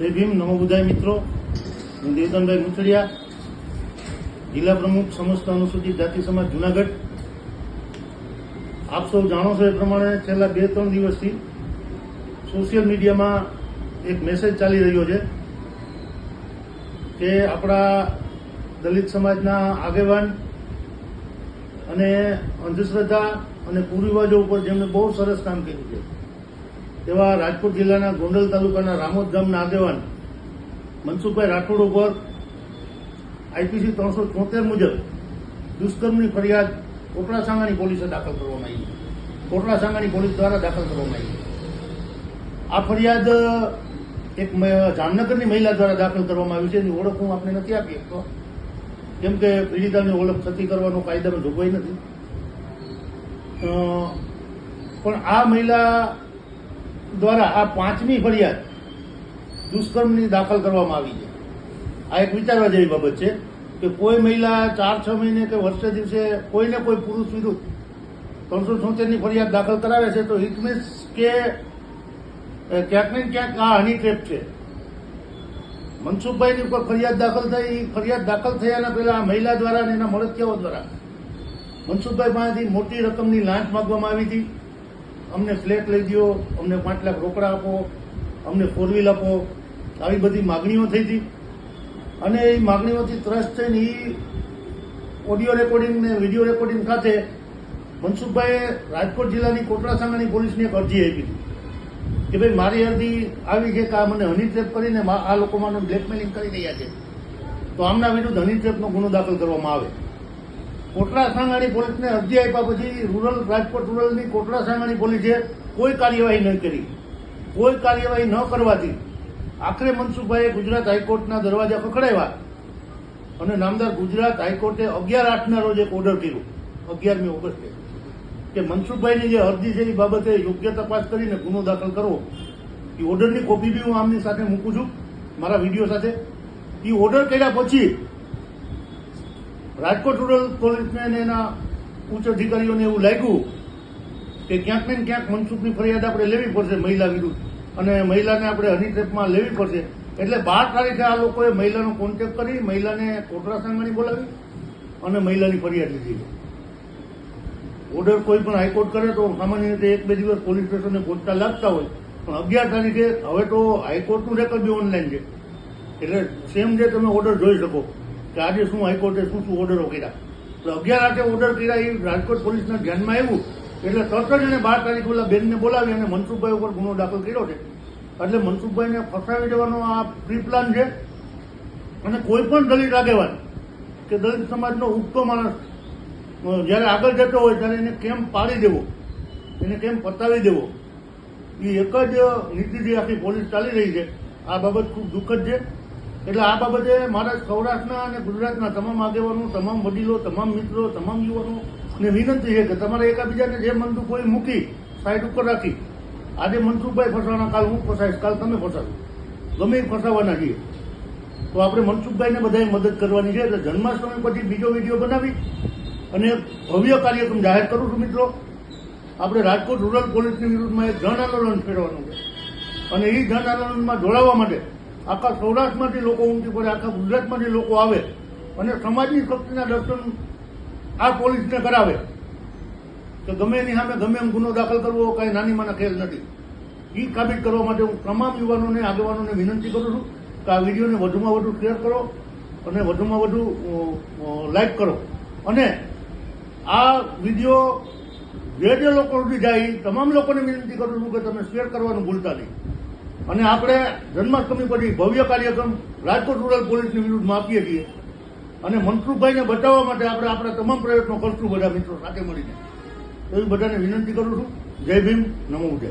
જય ભીમ, નમો બુધાય મિત્રો. હું દેવદાનભાઈ મુથડિયા, જિલ્લા પ્રમુખ સમસ્ત અનુસૂચિત જાતિ સમાજ, જુનાગઢ. આપ સૌ જાણો છો એ પ્રમાણે છેલ્લા બે ત્રણ દિવસથી સોશિયલ મીડિયામાં એક મેસેજ ચાલી રહ્યો છે કે આપણા દલિત સમાજના આગેવાન અને અંધશ્રદ્ધા અને કુરિવાજો ઉપર જેમણે બહુ સરસ કામ કર્યું છે. તેવા રાજકોટ જિલ્લાના ગોંડલ તાલુકાના રામોદ ગામના આગેવાન મનસુખભાઈ રાઠોડ ઉપર આઈપીસી ત્રણસો તોતેર મુજબ દુષ્કર્મની ફરિયાદ કોટડા સાંગાની પોલીસે દાખલ કરવામાં આવી. કોટડા સાંગાની પોલીસ દ્વારા દાખલ કરવામાં આવી. આ ફરિયાદ એક જામનગરની મહિલા દ્વારા દાખલ કરવામાં આવી છે. એની ઓળખ હું આપણે નથી આપી શકતો. કેમ કે પીડિતાની ઓળખ થતી કરવાનો કાયદામાં જોગવાઈ નથી. પણ આ મહિલા દ્વારા આ પાંચમી ફરિયાદ દુષ્કર્મની દાખલ કરવામાં આવી છે. આ એક વિચારવા જેવી બાબત છે કે કોઈ મહિલા ચાર, છ મહિને કે વર્ષે દિવસે કોઈને કોઈ પુરુષ વિરુદ્ધ ત્રણસો છોતેરની ફરિયાદ દાખલ કરાવે છે, તો ઇટ કે ક્યાંક ને ક્યાંક આ હની ટ્રેપ છે. મનસુખભાઈની ઉપર ફરિયાદ દાખલ થઈ, ફરિયાદ દાખલ થયાના પહેલા આ મહિલા દ્વારા અને એના મળતિયાઓ દ્વારા મનસુખભાઈ પાસેથી મોટી રકમની લાંચ માગવામાં આવી હતી. અમને ફ્લેટ લઈ દો અમને પાંચ લાખ રોકડા આપો, અમને ફોર વ્હીલ આપો. આવી બધી માગણીઓ થઈ હતી. અને એ માગણીઓથી ત્રસ્ત થઈને એ ઓડિયો રેકોર્ડિંગ ને વીડિયો રેકોર્ડિંગ સાથે મનસુખભાઈએ રાજકોટ જિલ્લાની કોટડા સાંગાની પોલીસને એક અરજી આપી હતી. કે ભાઈ, મારી અરજી આવી છે કે આ મને હની ટ્રેપ કરીને આ લોકો મને બ્લેકમેલિંગ કરી રહ્યા છે. તો આમના વિરુદ્ધ હની ટ્રેપનો ગુનો દાખલ કરવામાં આવે. કોટડા સાંગાણી પોલીસને અરજી આપ્યા પછી રૂરલ, રાજકોટ રૂરલની કોટડા સાંગાણી પોલીસે કોઈ કાર્યવાહી ન કરી. કોઈ કાર્યવાહી ન કરવાથી આખરે મનસુખભાઈએ ગુજરાત હાઈકોર્ટના દરવાજા ખખડાવ્યા અને નામદાર ગુજરાત હાઈકોર્ટે અગિયાર આઠના રોજ એક ઓર્ડર કર્યો. અગિયારમી ઓગસ્ટે. કે મનસુખભાઈની જે અરજી છે એ બાબતે યોગ્ય તપાસ કરીને ગુનો દાખલ કરવો. એ ઓર્ડરની કોપી બી હું આમની સાથે મૂકું છું. મારા વીડિયો સાથે. એ ઓર્ડર કર્યા પછી રાજકોટ રૂરલ પોલીસને એના ઉચ્ચ અધિકારીઓને એવું લાગ્યું કે ક્યાંક ને ક્યાંક મનસુખની ફરિયાદ આપણે લેવી પડશે મહિલા વિરુદ્ધ. અને મહિલાને આપણે હનીટ્રેપમાં લેવી પડશે. એટલે બાર તારીખે આ લોકોએ મહિલાનો કોન્ટેક્ટ કરી, મહિલાને કોટરા સાંગણી બોલાવી અને મહિલાની ફરિયાદ લીધી. ઓર્ડર કોઈ પણ હાઈકોર્ટ કરે તો સામાન્ય રીતે એક બે દિવસ પોલીસ સ્ટેશને પહોંચતા લાગતા હોય. પણ અગિયાર તારીખે હવે તો હાઈકોર્ટનું રેકર્ડ બી ઓનલાઈન છે. એટલે સેમ ડે તમે ઓર્ડર જોઈ શકો. કે આજે શું હાઈકોર્ટે શું શું ઓર્ડરો કર્યા? તો અગિયાર આઠે ઓર્ડર કર્યા એ રાજકોટ પોલીસના ધ્યાનમાં આવ્યું. એટલે તરત જ એને બાર તારીખ ઓલા બેનને બોલાવી અને મનસુખભાઈ ઉપર ગુનો દાખલ કર્યો છે. એટલે મનસુખભાઈને ફસાવી દેવાનો આ પ્રી પ્લાન છે. અને કોઈ પણ દલિત આગેવાન કે દલિત સમાજનો ઉગતો માણસ જ્યારે આગળ જતો હોય ત્યારે એને કેમ પાડી દેવો? એને કેમ પતાવી દેવો? એ એક જ નીતિથી આખી પોલીસ ચાલી રહી છે. આ બાબત ખૂબ દુઃખદ છે. એટલે આ બાબતે મારા સૌરાષ્ટ્રના અને ગુજરાતના તમામ આગેવાનો, તમામ વડીલો, તમામ મિત્રો, તમામ યુવાનો ને વિનંતી છે કે તમારે એકાબીજાને જે મનસુખ કોઈ મૂકી સાઈડ ઉપર રાખી. આજે મનસુખભાઈ ફસાવાના કાલ હું ફસાઈશ, કાલ તમે ફસાવો ગમે એ ફસાવાના છીએ. તો આપણે મનસુખભાઈને બધાએ મદદ કરવાની છે. એટલે જન્માષ્ટમી પછી બીજો વીડિયો બનાવી અને ભવ્ય કાર્યક્રમ જાહેર કરું છું મિત્રો. આપણે રાજકોટ રૂરલ પોલીસની વિરુદ્ધમાં એક જન આંદોલન ફેરવાનું છે. અને એ જન આંદોલનમાં જોડાવા માટે આખા સૌરાષ્ટ્રમાંથી લોકો ઉમટી પડે આખા ગુજરાતમાંથી લોકો આવે અને સમાજની શક્તિના દર્શન આ પોલીસને કરાવે. કે ગમે એની સામે ગમે એમ ગુનો દાખલ કરવો કાંઈ નાની માના ખેલ નથી. એ કાબિત કરવા માટે હું તમામ યુવાનોને, આગેવાનોને વિનંતી કરું છું કે આ વિડીયોને વધુમાં વધુ શેર કરો અને વધુમાં વધુ લાઈક કરો. અને આ વીડિયો જે જે લોકો સુધી જાય તમામ લોકોને વિનંતી કરું છું કે તમે શેર કરવાનું ભૂલતા નહીં. અને આપણે જન્માષ્ટમી પછી ભવ્ય કાર્યક્રમ રાજકોટ રૂરલ પોલીસની વિરુદ્ધમાં આપીએ છીએ. અને મનસુખભાઈને બચાવવા માટે આપણે આપણા તમામ પ્રયત્નો કરશું બધા મિત્રો સાથે મળીને. એવી બધાને વિનંતી કરું છું. જય ભીમ. નમો જય